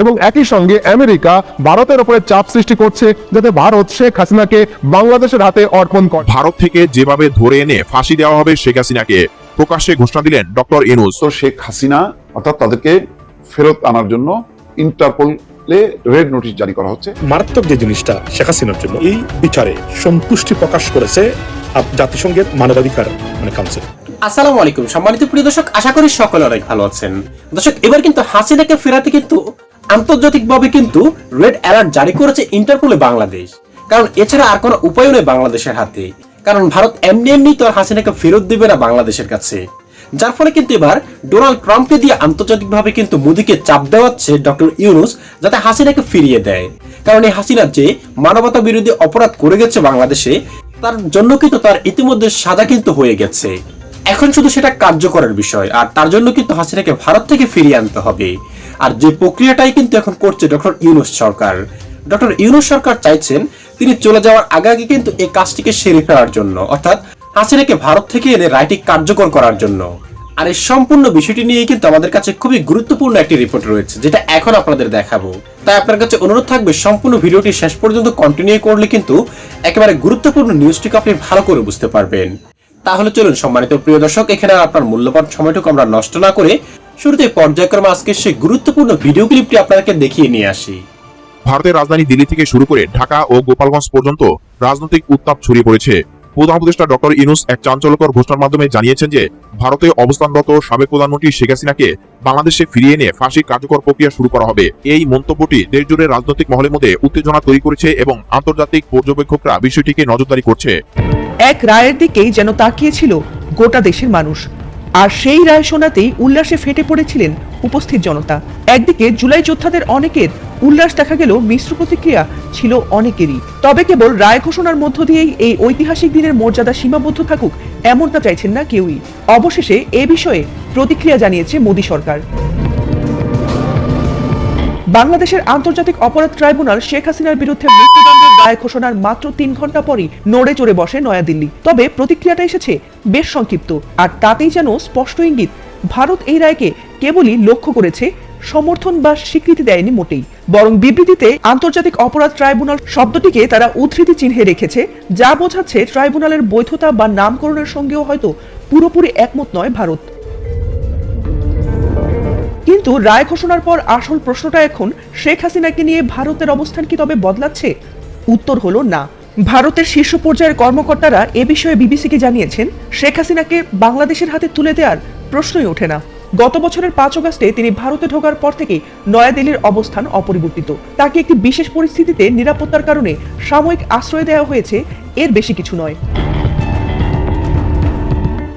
এবং একই সঙ্গে আমেরিকা ভারতের উপরে চাপ সৃষ্টি করছে যাতে ভারত শেখ হাসিনাকে বাংলাদেশের হাতে অর্পণ করে। ভারত থেকে যেভাবে ধরে এনে ফাঁসি দেওয়া হবে শেখ হাসিনাকে প্রকাশ্যে ঘোষণা দিলেন ডক্টর ইনুস তো শেখ হাসিনা অর্থাৎ তাদেরকে ফেরত আনার জন্য ইন্টারপোলে রেড নোটিশ জারি করা হচ্ছে। মারাত্মক যে জিনিসটা শেখ হাসিনার জন্য এই বিচারে সন্তুষ্টি প্রকাশ করেছে জাতিসংঘের মানবাধিকার মানে কাউন্সিল। আসসালামু আলাইকুম। সম্মানিত প্রিয় দর্শক আশা করি সকলে অনেক ভালো আছেন। দর্শক এবার কিন্তু হাসিনাকে ফেরাতে কিন্তু আন্তর্জাতিকভাবে কিন্তু রেড অ্যালার্ট জারি করেছে ইন্টারপোলে বাংলাদেশ। কারণ এছাড়া আর কোনো উপায় নেই বাংলাদেশের হাতে। কারণ ভারত এমনি এমনি তো আর হাসিনাকে ফেরত দেবে না বাংলাদেশের কাছে। যার ফলে কিন্তু এবার ডোনাল্ড ট্রাম্পকে দিয়ে আন্তর্জাতিকভাবে কিন্তু মোদীকে চাপ দেওয়াচ্ছে ডক্টর ইউনুস, যাতে হাসিনাকে ফিরিয়ে দেয়। কারণ এই হাসিনা যে মানবতা বিরোধী অপরাধ করে গেছে বাংলাদেশে, তার জন্য কিন্তু তার ইতিমধ্যে সাজা কিন্তু হয়ে গেছে। এখন শুধু সেটা কার্যকরের বিষয়, আর তার জন্য কিন্তু হাসিনাকে ভারত থেকে ফিরিয়ে আনতে হবে। আর যে প্রক্রিয়াটাই কিন্তু এখন করছে ডক্টর ইউনুস সরকার। ডক্টর ইউনুস সরকার চাইছেন তিনি চলে যাওয়ার আগে আগে কিন্তু এই কাজটিকে সেরে ফেলার জন্য, অর্থাৎ হাসিনাকে ভারত থেকে এনে রাইটিং কার্যকর করার জন্য। আর এই সম্পূর্ণ বিষয়টি নিয়ে কিন্তু আমাদের কাছে খুবই গুরুত্বপূর্ণ একটি রিপোর্ট রয়েছে, যেটা এখন আপনাদের দেখাবো। তাই আপনার কাছে অনুরোধ থাকবে, সম্পূর্ণ ভিডিওটি শেষ পর্যন্ত কন্টিনিউ করলে কিন্তু একেবারে গুরুত্বপূর্ণ নিউজটিকে আপনি ভালো করে বুঝতে পারবেন। তাহলে চলুন, সম্মানিত প্রিয় দর্শক, এখানে আপনার মূল্যবান সময়টুকু আমরা নষ্ট না করে শুরুতে পর্যায়ক্রমে আজকে সেই গুরুত্বপূর্ণ ভিডিও ক্লিপটি আপনাদেরকে দেখিয়ে নিয়ে আসি। ভারতের রাজধানী দিল্লি থেকে শুরু করে ঢাকা ও গোপালগঞ্জ পর্যন্ত রাজনৈতিক উত্তাপ ছড়িয়ে পড়েছে। প্রধান উপদেষ্টা ডক্টর ইনুস এক চাঞ্চল্যকর ঘোষণার মাধ্যমে জানিয়েছেন যে ভারতে অবস্থানরত সাবেক প্রধানমন্ত্রী শেখ হাসিনাকে বাংলাদেশে ফিরিয়ে এনে ফাঁসি কার্যকর প্রক্রিয়া শুরু করা হবে। এই মন্তব্যটি দেশজুড়ে রাজনৈতিক মহলের মধ্যে উত্তেজনা তৈরি করেছে এবং আন্তর্জাতিক পর্যবেক্ষকরা বিষয়টিকে নজরদারি করছে। এক রায়ের দিকেই যেন তাকিয়েছিল গোটা দেশের মানুষ। আর সেই রায় শোনাতেই উল্লাসে ফেটে পড়েছিলেন উপস্থিত জনতা। একদিকে জুলাই যোদ্ধাদের অনেকের উল্লাস দেখা গেল মিশ্র প্রতিক্রিয়া ছিল অনেকেরই। তবে কেবল রায় ঘোষণার মধ্য দিয়েই এই ঐতিহাসিক দিনের মর্যাদা সীমাবদ্ধ থাকুক এমনটা চাইছেন না কেউই। অবশেষে এ বিষয়ে প্রতিক্রিয়া জানিয়েছে মোদী সরকার। বাংলাদেশের আন্তর্জাতিক অপরাধ ট্রাইব্যুনাল শেখ হাসিনার বিরুদ্ধে মৃত্যুদণ্ডের রায় ঘোষণার মাত্র তিন ঘণ্টা পরই নড়ে চড়ে বসে নয়াদিল্লি। তবে প্রতিক্রিয়াটা এসেছে বেশ সংক্ষিপ্ত। আর তাতেই যেন স্পষ্ট ইঙ্গিত, ভারত এই রায়কে কেবলই লক্ষ্য করেছে, সমর্থন বা স্বীকৃতি দেয়নি মোটেই। বরং বিবৃতিতে আন্তর্জাতিক অপরাধ ট্রাইব্যুনাল শব্দটিকে তারা উদ্ধৃতি চিহ্নে রেখেছে, যা বোঝাচ্ছে ট্রাইব্যুনালের বৈধতা বা নামকরণের সঙ্গেও হয়তো পুরোপুরি একমত নয় ভারত। কিন্তু রায় ঘোষণার পর আসল প্রশ্নটা এখন শেখ হাসিনাকে নিয়ে ভারতের অবস্থান কি তবে বদলাচ্ছে? উত্তর হলো না। ভারতের শীর্ষ পর্যায়ের কর্মকর্তারা এ বিষয়ে বিবিসিকে জানিয়েছেন, শেখ হাসিনাকে বাংলাদেশের হাতে তুলে দেওয়ার প্রশ্নই ওঠে না। গত বছরের পাঁচ অগস্টে তিনি ভারতে ঢোকার পর থেকে নয়াদিল্লির অবস্থান অপরিবর্তিত। তাকে একটি বিশেষ পরিস্থিতিতে নিরাপত্তার কারণে সাময়িক আশ্রয় দেওয়া হয়েছে, এর বেশি কিছু নয়।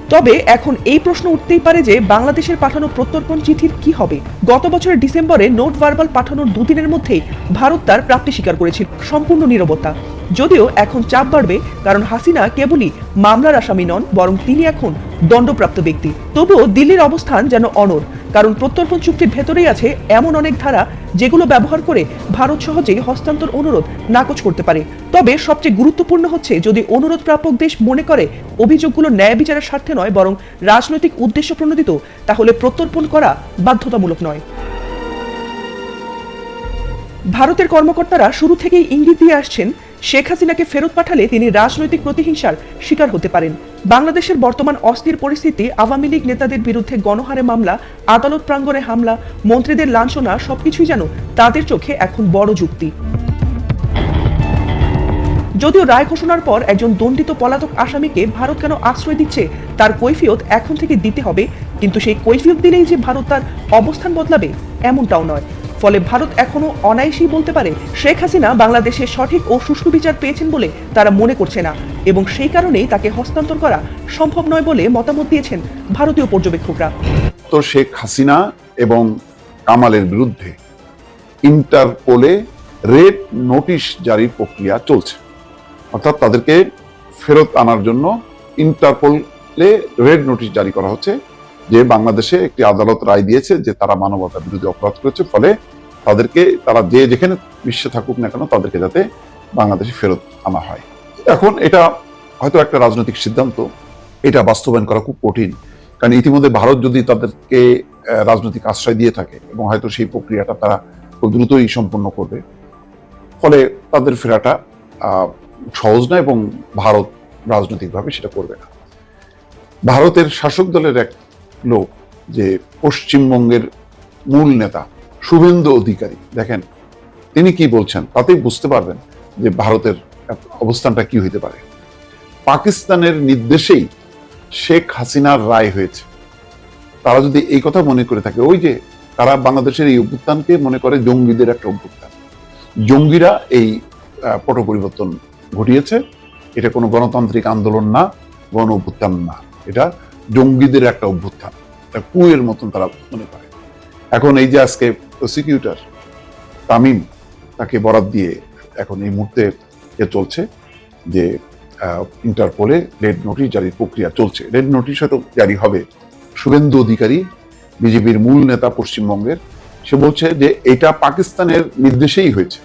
তবে এখন এই প্রশ্ন উঠতেই পারে যে বাংলাদেশের পাঠানো প্রত্যর্পণ চিঠির কি হবে? গত বছরের ডিসেম্বরে নোট ভার্বাল পাঠানোর দুদিনের মধ্যেই ভারত তার প্রাপ্তি স্বীকার করেছিল সম্পূর্ণ নিরবতা। যদিও এখন চাপ বাড়বে, কারণ হাসিনা কেবলই মামলার আসামি নন, বরং তিনি এখন দণ্ডপ্রাপ্ত ব্যক্তি। তবুও দিল্লির অবস্থান যেন অনর কারণ প্রত্যর্পণ চুক্তির ভেতরেই আছে এমন অনেক ধারা যেগুলো ব্যবহার করে ভারত সহজেই হস্তান্তর অনুরোধ নাকচ করতে পারে। তবে সবচেয়ে গুরুত্বপূর্ণ হচ্ছে যদি অনুরোধ প্রাপক দেশ মনে করে অভিযোগগুলো ন্যায় বিচারের স্বার্থে নয় বরং রাজনৈতিক উদ্দেশ্য প্রণোদিত, তাহলে প্রত্যর্পণ করা বাধ্যতামূলক নয়। ভারতের কর্মকর্তারা শুরু থেকেই ইঙ্গিত দিয়ে আসছেন, শেখ হাসিনাকে ফেরত পাঠালে তিনি রাজনৈতিক প্রতিহিংসার শিকার হতে পারেন। বাংলাদেশের বর্তমান অস্থির পরিস্থিতি, আওয়ামী লীগ নেতাদের বিরুদ্ধে গণহারে মামলা, আদালত প্রাঙ্গণে হামলা, মন্ত্রীদের লাঞ্ছনা, সবকিছুই যেন তাদের চোখে এখন বড় যুক্তি। যদিও রায় ঘোষণার পর একজন দণ্ডিত পলাতক আসামিকে ভারত কেন আশ্রয় দিচ্ছে, তার কৈফিয়ত এখন থেকে দিতে হবে, কিন্তু সেই কৈফিয়ত দিলেই যে ভারত তার অবস্থান বদলাবে, এমনটাও নয়। ফলে ভারত এখনও অনায়াসেই বলতে পারে, শেখ হাসিনা বাংলাদেশে সঠিক ও সুষ্ঠু বিচার পেয়েছেন বলে তারা মনে করছে না। এবং সেই কারণেই তাকে হস্তান্তর করা সম্ভব নয় বলে মতামত দিয়েছেন ভারতীয় পর্যবেক্ষকরা। তো শেখ হাসিনা এবং কামালের বিরুদ্ধে ইন্টারপোলে রেড নোটিশ জারির প্রক্রিয়া চলছে। অর্থাৎ তাদেরকে ফেরত আনার জন্য ইন্টারপোলে রেড নোটিশ জারি করা হচ্ছে, যে বাংলাদেশে একটি আদালত রায় দিয়েছে যে তারা মানবতা বিরোধী অপরাধ করেছে, ফলে তাদেরকে তারা যে যেখানে বিশ্বে থাকুক না কেন তাদেরকে যাতে বাংলাদেশে ফেরত আনা হয়। এখন এটা হয়তো একটা রাজনৈতিক সিদ্ধান্ত। এটা বাস্তবায়ন করা খুব কঠিন। কারণ ইতিমধ্যে ভারত যদি তাদেরকে রাজনৈতিক আশ্রয় দিয়ে থাকে এবং হয়তো সেই প্রক্রিয়াটা তারা খুব দ্রুতই সম্পন্ন করবে, ফলে তাদের ফেরাটা সহজ না এবং ভারত রাজনৈতিকভাবে সেটা করবে না। ভারতের শাসক দলের এক লোক, যে পশ্চিমবঙ্গের মূল নেতা, শুভেন্দু অধিকারী, দেখেন, তিনি কি বলছেন তাতেই বুঝতে পারবেন যে ভারতের অবস্থানটা কি হইতে পারে? পাকিস্তানের নির্দেশেই শেখ হাসিনার রায় হয়েছে। তারা যদি এই কথা মনে করে থাকে, ওই যে তারা বাংলাদেশের এই অভ্যুত্থানকে মনে করে জঙ্গিদের একটা অভ্যুত্থান। জঙ্গিরা এই পট পরিবর্তন ঘটিয়েছে। এটা কোনো গণতান্ত্রিক আন্দোলন না, গণ অভ্যুত্থান না। এটা জঙ্গিদের একটা অভ্যুত্থান। একটা কুয়ের মতন তারা মনে করে। এখন এই যে আজকে প্রসিকিউটর তামিম তাকে বরাদ দিয়ে এখন এই মুহূর্তে এ চলছে যে ইন্টারপোলে রেড নোটিশ জারির প্রক্রিয়া চলছে। রেড নোটিশ হয়তো জারি হবে। শুভেন্দু অধিকারী, বিজেপির মূল নেতা পশ্চিমবঙ্গের, সে বলছে যে, এটা পাকিস্তানের নির্দেশেই হয়েছে।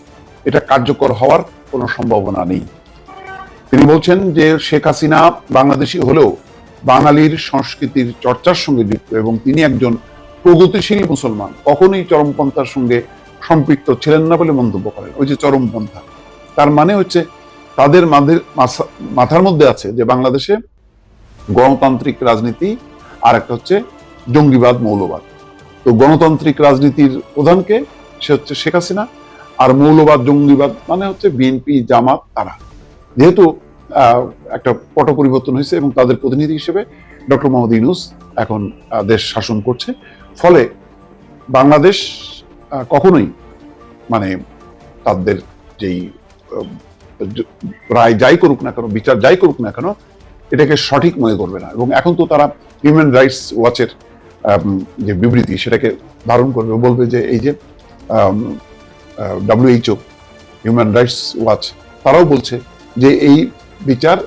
এটা কার্যকর হওয়ার কোনো সম্ভাবনা নেই। তিনি বলছেন যে, শেখ হাসিনা বাংলাদেশি হলেও বাঙালির সংস্কৃতির চর্চার সঙ্গে যুক্ত এবং তিনি একজন প্রগতিশীল মুসলমান। কখনোই চরমপন্থার সঙ্গে সম্পৃক্ত ছিলেন না বলে মন্তব্য করেন। ওই যে চরমপন্থা। তার মানে হচ্ছে তাদের মাথার মধ্যে আছে যে বাংলাদেশে গণতান্ত্রিক রাজনীতি আর একটা হচ্ছে জঙ্গিবাদ, মৌলবাদ। তো গণতান্ত্রিক রাজনীতির প্রধানকে সে হচ্ছে শেখ হাসিনা আর মৌলবাদ, জঙ্গিবাদ মানে হচ্ছে বিএনপি, জামাত, তারা। যেহেতু একটা পট পরিবর্তন হয়েছে এবং তাদের প্রতিনিধি হিসেবে ডক্টর মোহাম্মদ ইউনুস এখন দেশ শাসন করছে। ফলে বাংলাদেশ কখনোই মানে তাদের যেই রায় যাই করুক না কেন, বিচার যাই করুক না কেন, এটাকে সঠিক মনে করবে না। এবং এখন তো তারা হিউম্যান রাইটস ওয়াচের যে বিবৃতি, সেটাকে ধারণ করবে বলবে যে এই যে ডাব্লিউএইচও হিউম্যান রাইটস ওয়াচ তারাও বলছে যে এই বিচার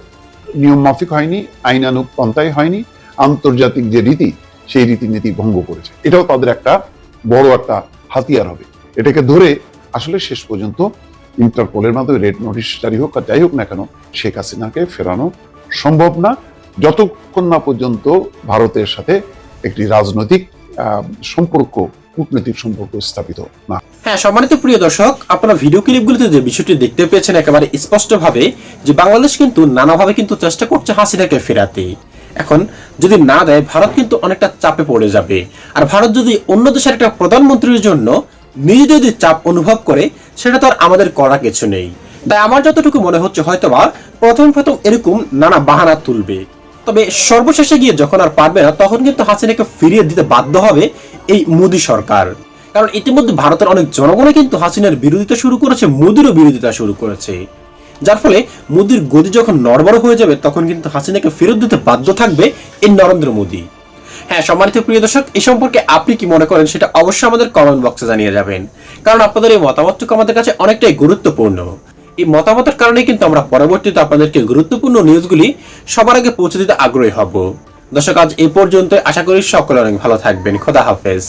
নিয়ম মাফিক হয়নি আইনানুক পন্থায় হয়নি, আন্তর্জাতিক যে রীতি, সেই রীতিনীতি ভঙ্গ করেছে। এটাও তাদের একটা বড় একটা হাতিয়ার হবে। এটাকে ধরে আসলে শেষ পর্যন্ত ইন্টারপোলের মাধ্যমে রেড নোটিশ জারি হোক আর যাই হোক না কেন, শেখ হাসিনাকে ফেরানো সম্ভব না। যতক্ষণ না পর্যন্ত ভারতের সাথে একটি রাজনৈতিক সম্পর্ক, কূটনৈতিক সম্পর্ক স্থাপিত না। হ্যাঁ সম্মানিত প্রিয় দর্শক, আপনারা ভিডিও ক্লিপগুলিতে যে বিষয়টি দেখতে পেয়েছেন একেবারে স্পষ্টভাবে যে বাংলাদেশ কিন্তু নানাভাবে কিন্তু চেষ্টা করছে হাসিনাকে ফেরাতে। এখন যদি না দেয়, ভারত কিন্তু অনেকটা চাপে পড়ে যাবে। আর ভারত যদি অন্য দেশের একটা প্রধানমন্ত্রীর জন্য নিজে যদি চাপ অনুভব করে, সেটা তো আর আমাদের করা কিছু নেই। তাই আমার যতটুকু মনে হচ্ছে হয়তোবা, প্রথম প্রথম এরকম নানা বাহানা তুলবে। তবে সর্বশেষে গিয়ে যখন আর পারবে না, তখন কিন্তু হাসিনাকে ফিরিয়ে দিতে বাধ্য হবে এই মোদী সরকার। কারণ ইতিমধ্যে ভারতের অনেক জনগণই কিন্তু হাসিনার বিরোধিতা শুরু করেছে, মোদিরও বিরোধিতা শুরু করেছে। যার ফলে মোদির গদি যখন নড়বড় হয়ে যাবে, তখন কিন্তু হাসিনাকে ফেরত দিতে বাধ্য থাকবে এই নরেন্দ্র মোদী। হ্যাঁ সম্মানিত প্রিয় দর্শক, এই সম্পর্কে আপনি কি মনে করেন সেটা অবশ্যই আমাদের কমেন্ট বক্সে জানিয়ে যাবেন। কারণ আপনাদের এই মতামতটুকু আমাদের কাছে অনেকটাই গুরুত্বপূর্ণ। এই মতামতের কারণে কিন্তু আমরা পরবর্তীতে আপনাদেরকে গুরুত্বপূর্ণ নিউজগুলি সবার আগে পৌঁছে দিতে আগ্রহী হব। দর্শক, আজ এ পর্যন্ত আশা করি সকলে অনেক ভালো থাকবেন। খোদা হাফেজ।